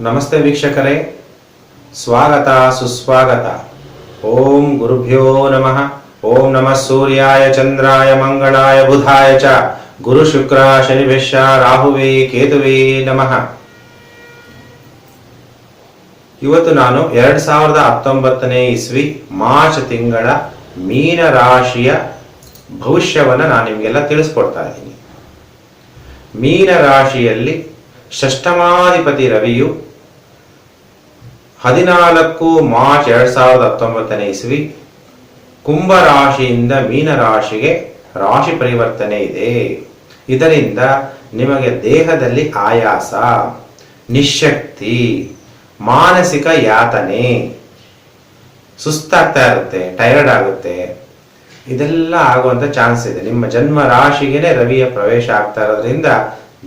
ನಮಸ್ತೆ ವೀಕ್ಷಕರೇ. ಸ್ವಾಗತ ಸುಸ್ವಾಗತ. ಓಂ ಗುರುಭ್ಯೋ ನಮಃ. ಓಂ ನಮಃ ಸೂರ್ಯಾಯ, ಚಂದ್ರಾಯ, ಮಂಗಳಾಯ, ಬುಧಾಯ ಚ. ಗುರು ಶುಕ್ರ ಶನಿಭ್ಯಶ್ಚ ರಾಹುವೇ, ಕೇತುವೇ ನಮಃ. ಇವತ್ತು ನಾನು ಎರಡ್ ಸಾವಿರದ ಹತ್ತೊಂಬತ್ತನೇ ಇಸ್ವಿ ಮಾರ್ಚ್ ತಿಂಗಳ ಮೀನ ರಾಶಿಯ ಭವಿಷ್ಯವನ್ನ ನಾನು ನಿಮಗೆಲ್ಲ ತಿಳಿಸ್ಕೊಡ್ತಾ ಇದ್ದೀನಿ. ಮೀನ ರಾಶಿಯಲ್ಲಿ ಷಷ್ಠಮಾಧಿಪತಿ ರವಿಯು ಹದಿನಾಲ್ಕು ಮಾರ್ಚ್ ಎರಡ್ ಸಾವಿರದ ಹತ್ತೊಂಬತ್ತನೇ ಇಸ್ವಿ ಕುಂಭ ರಾಶಿಯಿಂದ ಮೀನ ರಾಶಿಗೆ ರಾಶಿ ಪರಿವರ್ತನೆ ಇದೆ. ಇದರಿಂದ ನಿಮಗೆ ದೇಹದಲ್ಲಿ ಆಯಾಸ, ನಿಶಕ್ತಿ, ಮಾನಸಿಕ ಯಾತನೆ, ಸುಸ್ತಾಗ್ತಾ ಇರುತ್ತೆ ಟೈರ್ಡ್ ಆಗುತ್ತೆ. ಇದೆಲ್ಲ ಆಗುವಂತ ಚಾನ್ಸ್ ಇದೆ. ನಿಮ್ಮ ಜನ್ಮ ರಾಶಿಗೆನೆ ರವಿಯ ಪ್ರವೇಶ ಆಗ್ತಾ ಇರೋದ್ರಿಂದ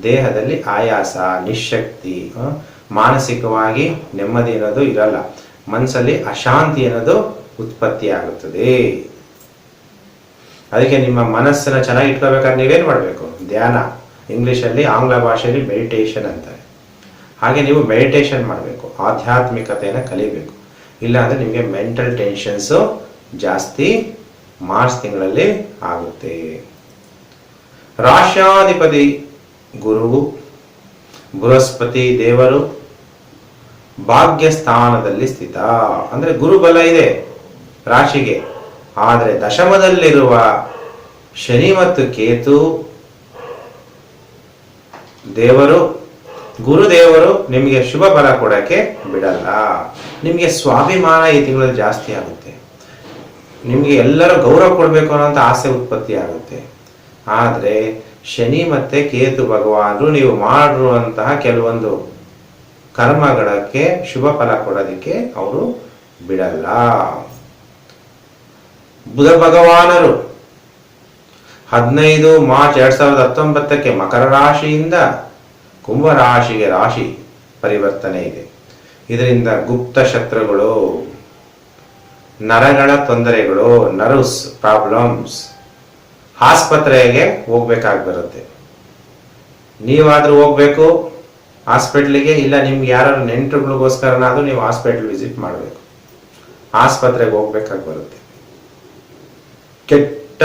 ದೇಹದಲ್ಲಿ ಆಯಾಸ, ನಿಶಕ್ತಿ ಮಾನಸಿಕವಾಗಿ ನೆಮ್ಮದಿ ಅನ್ನೋದು ಇರಲ್ಲ. ಮನಸ್ಸಲ್ಲಿ ಅಶಾಂತಿ ಅನ್ನೋದು ಉತ್ಪತ್ತಿ ಆಗುತ್ತದೆ. ಅದಕ್ಕೆ ನಿಮ್ಮ ಮನಸ್ಸನ್ನ ಚೆನ್ನಾಗಿ ಇಟ್ಕೋಬೇಕಾದ್ರೆ ನೀವೇನು ಮಾಡಬೇಕು? ಧ್ಯಾನ. ಇಂಗ್ಲಿಷಲ್ಲಿ, ಆಂಗ್ಲ ಭಾಷೆಯಲ್ಲಿ ಮೆಡಿಟೇಷನ್ ಅಂತಾರೆ. ಹಾಗೆ ನೀವು ಮೆಡಿಟೇಷನ್ ಮಾಡಬೇಕು. ಆಧ್ಯಾತ್ಮಿಕತೆಯನ್ನು ಕಲಿಬೇಕು. ಇಲ್ಲಾಂದ್ರೆ ನಿಮಗೆ ಮೆಂಟಲ್ ಟೆನ್ಷನ್ಸು ಜಾಸ್ತಿ ಮಾರ್ಚ್ ತಿಂಗಳಲ್ಲಿ ಆಗುತ್ತೆ. ರಾಷ್ಟ್ರಾಧಿಪತಿ ಗುರುವು, ಬೃಹಸ್ಪತಿ ದೇವರು ಭಾಗ್ಯ ಸ್ಥಾನದಲ್ಲಿ ಸ್ಥಿತ. ಅಂದ್ರೆ ಗುರುಬಲ ಇದೆ ರಾಶಿಗೆ. ಆದರೆ ದಶಮದಲ್ಲಿರುವ ಶನಿ ಮತ್ತು ಕೇತು ದೇವರು, ಗುರುದೇವರು ನಿಮಗೆ ಶುಭ ಬಲ ಕೊಡಕ್ಕೆ ಬಿಡಲ್ಲ. ನಿಮಗೆ ಸ್ವಾಭಿಮಾನ ಈ ತಿಂಗಳಲ್ಲಿ ಜಾಸ್ತಿ ಆಗುತ್ತೆ. ನಿಮಗೆ ಎಲ್ಲರೂ ಗೌರವ ಕೊಡಬೇಕು ಅನ್ನೋಂಥ ಆಸೆ ಉತ್ಪತ್ತಿ ಆಗುತ್ತೆ. ಆದರೆ ಶನಿ ಮತ್ತೆ ಕೇತು ಭಗವಾನರು, ನೀವು ಮಾಡಿರುವಂತಹ ಕೆಲವೊಂದು ಕರ್ಮಗಳಕ್ಕೆ ಶುಭ ಫಲ ಕೊಡೋದಕ್ಕೆ ಅವರು ಬಿಡಲ್ಲ. ಬುಧ ಭಗವಾನರು ಹದಿನೈದು ಮಾರ್ಚ್ ಎರಡ್ ಸಾವಿರದ ಹತ್ತೊಂಬತ್ತಕ್ಕೆ ಮಕರ ರಾಶಿಯಿಂದ ಕುಂಭ ರಾಶಿಗೆ ರಾಶಿ ಪರಿವರ್ತನೆ ಇದೆ. ಇದರಿಂದ ಗುಪ್ತ ಶತ್ರುಗಳು, ನರಗಳ ತೊಂದರೆಗಳು ನರ್ವ್ಸ್ ಪ್ರಾಬ್ಲಮ್ಸ್ ಆಸ್ಪತ್ರೆಗೆ ಹೋಗ್ಬೇಕಾಗಿ ಬರುತ್ತೆ ನೀವಾದ್ರೂ ಹೋಗ್ಬೇಕು, ಹಾಸ್ಪಿಟ್ಲಿಗೆ, ಇಲ್ಲ ನಿಮ್ಗೆ ಯಾರು ನೆಂಟರುಗಳಿಗೋಸ್ಕರನಾದ್ರೂ ನೀವು ಹಾಸ್ಪಿಟ್ಲ್ ವಿಸಿಟ್ ಮಾಡಬೇಕು. ಆಸ್ಪತ್ರೆಗೆ ಹೋಗ್ಬೇಕಾಗಿ ಬರುತ್ತೆ ಕೆಟ್ಟ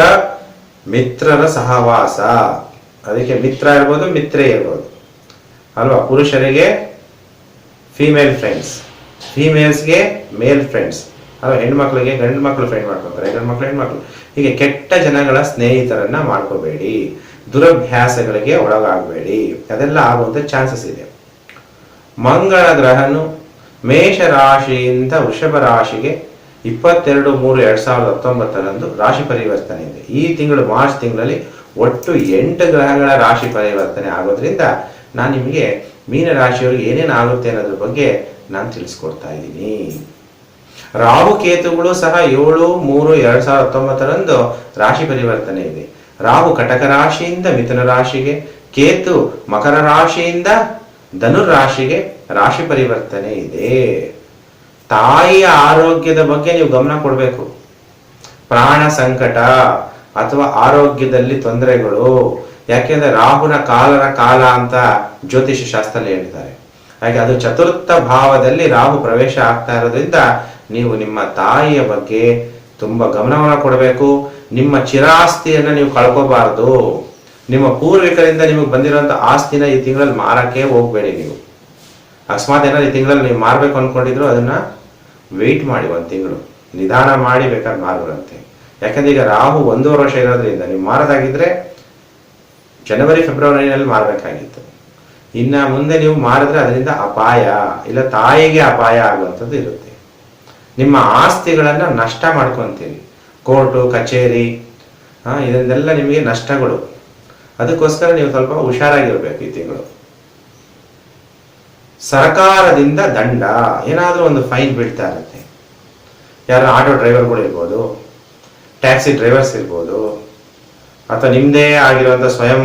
ಮಿತ್ರರ ಸಹವಾಸ. ಅದಕ್ಕೆ ಮಿತ್ರ ಇರ್ಬೋದು, ಮಿತ್ರೇ ಇರ್ಬೋದು. ಅಲ್ವಾ? ಪುರುಷರಿಗೆ ಫೀಮೇಲ್ ಫ್ರೆಂಡ್ಸ್ ಫೀಮೇಲ್ಸ್ಗೆ ಮೇಲ್ ಫ್ರೆಂಡ್ಸ್ ಹೆಣ್ಮಕ್ಳಿಗೆ ಗಂಡು ಮಕ್ಕಳು ಫ್ರೆಂಡ್ ಮಾಡ್ಕೊತಾರೆ, ಗಂಡು ಮಕ್ಕಳು ಹೆಣ್ಮಕ್ಳು ಹೀಗೆ ಕೆಟ್ಟ ಜನಗಳ ಸ್ನೇಹಿತರನ್ನ ಮಾಡ್ಕೋಬೇಡಿ. ದುರಭ್ಯಾಸಗಳಿಗೆ ಒಳಗಾಗಬೇಡಿ. ಅದೆಲ್ಲ ಆಗುವಂತ ಚಾನ್ಸಸ್ ಇದೆ. ಮಂಗಳ ಗ್ರಹನು ಮೇಷ ರಾಶಿಯಿಂದ ವೃಷಭ ರಾಶಿಗೆ ಇಪ್ಪತ್ತೆರಡು ಮೂರು ಎರಡ್ ಸಾವಿರದ ಹತ್ತೊಂಬತ್ತರಂದು ರಾಶಿ ಪರಿವರ್ತನೆ ಇದೆ. ಈ ತಿಂಗಳು ಮಾರ್ಚ್ ತಿಂಗಳಲ್ಲಿ ಒಟ್ಟು ಎಂಟು ಗ್ರಹಗಳ ರಾಶಿ ಪರಿವರ್ತನೆ ಆಗೋದ್ರಿಂದ ನಾನು ನಿಮಗೆ ಮೀನ ರಾಶಿಯವರಿಗೆ ಏನೇನು ಆಗುತ್ತೆ ಅನ್ನೋದ್ರ ಬಗ್ಗೆ ನಾನು ತಿಳಿಸ್ಕೊಡ್ತಾ ಇದ್ದೀನಿ. ರಾಹು ಕೇತುಗಳು ಸಹ ಏಳು, ಮೂರು, ಎರಡ್ ಸಾವಿರದ ಹತ್ತೊಂಬತ್ತರಂದು ರಾಶಿ ಪರಿವರ್ತನೆ ಇದೆ. ರಾಹು ಕಟಕ ರಾಶಿಯಿಂದ ಮಿಥುನ ರಾಶಿಗೆ, ಕೇತು ಮಕರ ರಾಶಿಯಿಂದ ಧನುರ್ ರಾಶಿಗೆ ರಾಶಿ ಪರಿವರ್ತನೆ ಇದೆ. ತಾಯಿಯ ಆರೋಗ್ಯದ ಬಗ್ಗೆ ನೀವು ಗಮನ ಕೊಡಬೇಕು. ಪ್ರಾಣ ಸಂಕಟ ಅಥವಾ ಆರೋಗ್ಯದಲ್ಲಿ ತೊಂದರೆಗಳು. ಯಾಕೆಂದ್ರೆ ರಾಹುನ ಕಾಲರ ಕಾಲ ಅಂತ ಜ್ಯೋತಿಷ ಶಾಸ್ತ್ರದಲ್ಲಿ ಹೇಳ್ತಾರೆ. ಹಾಗೆ ಅದು ಚತುರ್ಥ ಭಾವದಲ್ಲಿ ರಾಹು ಪ್ರವೇಶ ಆಗ್ತಾ ಇರೋದ್ರಿಂದ ನೀವು ನಿಮ್ಮ ತಾಯಿಯ ಬಗ್ಗೆ ತುಂಬಾ ಗಮನವನ್ನು ಕೊಡಬೇಕು. ನಿಮ್ಮ ಚಿರಾಸ್ತಿಯನ್ನ ನೀವು ಕಳ್ಕೋಬಾರದು. ನಿಮ್ಮ ಪೂರ್ವಿಕರಿಂದ ನಿಮಗೆ ಬಂದಿರುವಂತ ಆಸ್ತಿನ ಈ ತಿಂಗಳಲ್ಲಿ ಮಾರಕ್ಕೆ ಹೋಗ್ಬೇಡಿ ನೀವು. ಅಕಸ್ಮಾತ್ ಏನಾದ್ರು ಈ ತಿಂಗಳಲ್ಲಿ ನೀವು ಮಾರ್ಬೇಕು ಅನ್ಕೊಂಡಿದ್ರು ಅದನ್ನ ವೆಯ್ಟ್ ಮಾಡಿ ಒಂದು ತಿಂಗಳು. ನಿಧಾನ ಮಾಡಿ ಬೇಕಾದ್ರೆ ಮಾರ್ಬರಂತೆ ಯಾಕಂದ್ರೆ ಈಗ ರಾಹು ಒಂದೂವರೆ ವರ್ಷ ಇರೋದ್ರಿಂದ ನೀವು ಮಾರೋದಾಗಿದ್ರೆ ಜನವರಿ, ಫೆಬ್ರವರಿನಲ್ಲಿ ಮಾರಬೇಕಾಗಿತ್ತು. ಇನ್ನ ಮುಂದೆ ನೀವು ಮಾರಿದ್ರೆ ಅದರಿಂದ ಅಪಾಯ, ಇಲ್ಲ ತಾಯಿಗೆ ಅಪಾಯ ಆಗುವಂಥದ್ದು ಇರುತ್ತೆ. ನಿಮ್ಮ ಆಸ್ತಿಗಳನ್ನು ನಷ್ಟ ಮಾಡ್ಕೊತೀರಿ. ಕೋರ್ಟು, ಕಚೇರಿ ಇದನ್ನೆಲ್ಲ ನಿಮಗೆ ನಷ್ಟಗಳು. ಅದಕ್ಕೋಸ್ಕರ ನೀವು ಸ್ವಲ್ಪ ಹುಷಾರಾಗಿರ್ಬೇಕು ಈ ತಿಂಗಳು. ಸರ್ಕಾರದಿಂದ ದಂಡ, ಏನಾದರೂ ಒಂದು ಫೈನ್ ಬೀಳ್ತಾ ಇರುತ್ತೆ. ಯಾರು ಆಟೋ ಡ್ರೈವರ್ಗಳು ಇರ್ಬೋದು, ಟ್ಯಾಕ್ಸಿ ಡ್ರೈವರ್ಸ್ ಇರ್ಬೋದು, ಅಥವಾ ನಿಮ್ಮದೇ ಆಗಿರುವಂಥ ಸ್ವಯಂ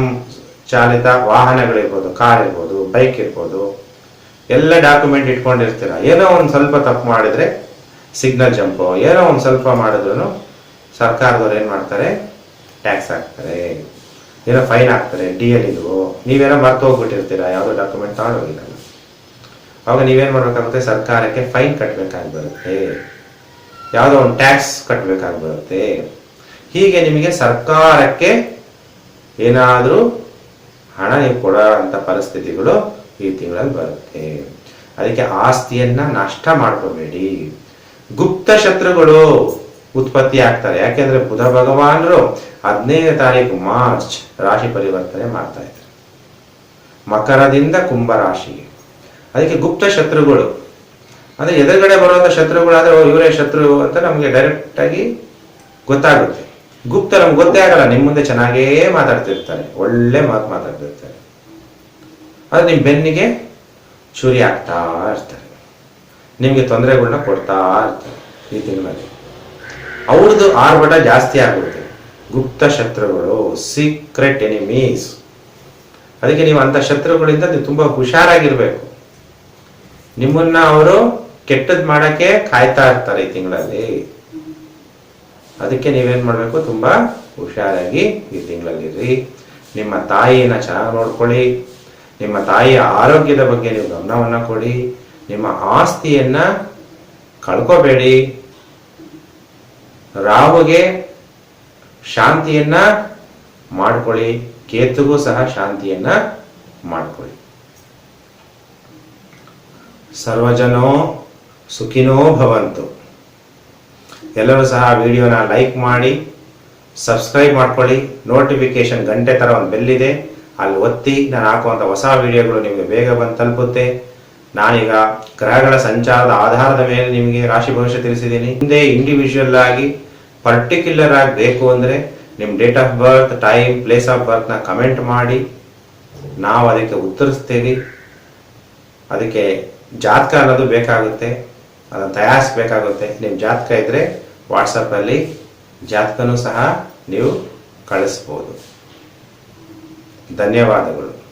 ಚಾಲಿತ ವಾಹನಗಳಿರ್ಬೋದು ಕಾರ್ ಇರ್ಬೋದು, ಬೈಕ್ ಇರ್ಬೋದು, ಎಲ್ಲ ಡಾಕ್ಯುಮೆಂಟ್ ಇಟ್ಕೊಂಡಿರ್ತೀರ. ಏನೋ ಒಂದು ಸ್ವಲ್ಪ ತಪ್ಪು ಮಾಡಿದ್ರೆ ಸಿಗ್ನಲ್ ಜಂಪು. ಏನೋ ಒಂದು ಸ್ವಲ್ಪ ಮಾಡಿದ್ರು ಸರ್ಕಾರದವ್ರು ಏನು ಮಾಡ್ತಾರೆ? ಟ್ಯಾಕ್ಸ್ ಹಾಕ್ತಾರೆ. ಏನೋ ಫೈನ್ ಹಾಕ್ತಾರೆ ಡಿ ಎಲ್ ಇದು. ನೀವೇನೋ ಮರ್ತು ಹೋಗ್ಬಿಟ್ಟಿರ್ತೀರಾ? ಯಾವುದೋ ಡಾಕ್ಯುಮೆಂಟ್ ತಗೊಂಡೋಗಿರಲ್ಲ ಅವಾಗ ನೀವೇನು ಮಾಡ್ಬೇಕಾಗುತ್ತೆ? ಸರ್ಕಾರಕ್ಕೆ ಫೈನ್ ಕಟ್ಟಬೇಕಾಗಿ ಬರುತ್ತೆ. ಯಾವುದೋ ಒಂದು ಟ್ಯಾಕ್ಸ್ ಕಟ್ಟಬೇಕಾಗಿ ಬರುತ್ತೆ. ಹೀಗೆ ನಿಮಗೆ ಸರ್ಕಾರಕ್ಕೆ ಏನಾದರೂ ಹಣ ನೀವು ಕೊಡೋ ಪರಿಸ್ಥಿತಿಗಳು ಈ ತಿಂಗಳಲ್ಲಿ ಬರುತ್ತೆ. ಅದಕ್ಕೆ ಆಸ್ತಿಯನ್ನ ನಷ್ಟ ಮಾಡ್ಕೋಬೇಡಿ. ಗುಪ್ತ ಶತ್ರುಗಳು ಉತ್ಪತ್ತಿ ಆಗ್ತಾರೆ. ಯಾಕೆಂದ್ರೆ ಬುಧ ಭಗವಾನರು ಹದಿನೈದನೇ ತಾರೀಕು ಮಾರ್ಚ್ ರಾಶಿ ಪರಿವರ್ತನೆ ಮಾಡ್ತಾ ಇದ್ದಾರೆ ಮಕರದಿಂದ ಕುಂಭ ರಾಶಿಗೆ. ಅದಕ್ಕೆ ಗುಪ್ತ ಶತ್ರುಗಳು. ಅಂದ್ರೆ ಎದುರುಗಡೆ ಬರುವಂತ ಶತ್ರುಗಳಾದ್ರೆ ಇವರೇ ಶತ್ರು ಅಂತ ನಮಗೆ ಡೈರೆಕ್ಟ್ ಆಗಿ ಗೊತ್ತಾಗುತ್ತೆ. ಗುಪ್ತ ನಮ್ಗೆ ಗೊತ್ತೇ ಆಗಲ್ಲ ನಿಮ್ಮ ಮುಂದೆ ಚೆನ್ನಾಗೇ ಮಾತಾಡ್ತಿರ್ತಾರೆ. ಒಳ್ಳೆ ಮಾತು ಮಾತಾಡ್ತಿರ್ತಾರೆ. ಅದು ನಿಮ್ಮ ಬೆನ್ನಿಗೆ ಚೂರಿ ಆಗ್ತಾ ಇರ್ತಾರೆ. ನಿಮಗೆ ತೊಂದರೆಗಳನ್ನ ಕೊಡ್ತಾ ಇರ್ತಾರೆ ಈ ತಿಂಗಳಲ್ಲಿ. ಅವ್ರದ್ದು ಆರ್ಭಟ ಜಾಸ್ತಿ ಆಗುತ್ತೆ. ಗುಪ್ತ ಶತ್ರುಗಳು ಸೀಕ್ರೆಟ್ ಎನಿಮೀಸ್ ಅದಕ್ಕೆ ನೀವು ಅಂತ ಶತ್ರುಗಳಿಂದ ನೀವು ತುಂಬಾ ಹುಷಾರಾಗಿರ್ಬೇಕು. ನಿಮ್ಮನ್ನ ಅವರು ಕೆಟ್ಟದ್ ಮಾಡಕ್ಕೆ ಕಾಯ್ತಾ ಇರ್ತಾರೆ ಈ ತಿಂಗಳಲ್ಲಿ. ಅದಕ್ಕೆ ನೀವೇನ್ ಮಾಡ್ಬೇಕು? ತುಂಬಾ ಹುಷಾರಾಗಿ ಈ ತಿಂಗಳಲ್ಲಿ ಇರ್ರಿ. ನಿಮ್ಮ ತಾಯಿನ ಚೆನ್ನಾಗಿ ನೋಡ್ಕೊಳ್ಳಿ. ನಿಮ್ಮ ತಾಯಿಯ ಆರೋಗ್ಯದ ಬಗ್ಗೆ ನೀವು ಗಮನವನ್ನ ಕೊಡಿ. ನಿಮ್ಮ ಆಸ್ತಿಯನ್ನ ಕಳ್ಕೋಬೇಡಿ. ರಾಹುಗೆ ಶಾಂತಿಯನ್ನ ಮಾಡ್ಕೊಳ್ಳಿ. ಕೇತುಗೂ ಸಹ ಶಾಂತಿಯನ್ನ ಮಾಡ್ಕೊಳ್ಳಿ. ಸರ್ವಜನೋ ಸುಖಿನೋ ಭವಂತು. ಎಲ್ಲರೂ ಸಹ ವಿಡಿಯೋನ ಲೈಕ್ ಮಾಡಿ, ಸಬ್ಸ್ಕ್ರೈಬ್ ಮಾಡ್ಕೊಳ್ಳಿ. ನೋಟಿಫಿಕೇಶನ್ ಗಂಟೆ ಥರ ಒಂದು ಬೆಲ್ಲಿದೆ. ಅಲ್ಲಿ ಒತ್ತಿ ನಾನು ಹಾಕುವಂಥ ಹೊಸ ವಿಡಿಯೋಗಳು ನಿಮಗೆ ಬೇಗ ಬಂದು ತಲುಪುತ್ತೆ. ನಾನೀಗ ಗ್ರಹಗಳ ಸಂಚಾರದ ಆಧಾರದ ಮೇಲೆ ನಿಮಗೆ ರಾಶಿ ಭವಿಷ್ಯ ತಿಳಿಸಿದ್ದೀನಿ. ಹಿಂದೆ ಇಂಡಿವಿಜುವಲ್ ಆಗಿ ಪರ್ಟಿಕ್ಯುಲರ್ ಆಗಿ ಬೇಕು ಅಂದರೆ ನಿಮ್ಮ date of birth time place of ಬರ್ತ್ನ comment ಮಾಡಿ. ನಾವು ಅದಕ್ಕೆ ಉತ್ತರಿಸ್ತೀವಿ. ಅದಕ್ಕೆ ಜಾತಕ ಅನ್ನೋದು ಬೇಕಾಗುತ್ತೆ. ಅದನ್ನು ತಯಾರಿಸ್ಬೇಕಾಗುತ್ತೆ. ನಿಮ್ಮ ಜಾತಕ ಇದ್ದರೆ ವಾಟ್ಸಪ್ಪಲ್ಲಿ ಜಾತಕನೂ ಸಹ ನೀವು ಕಳಿಸ್ಬೋದು. ಧನ್ಯವಾದಗಳು.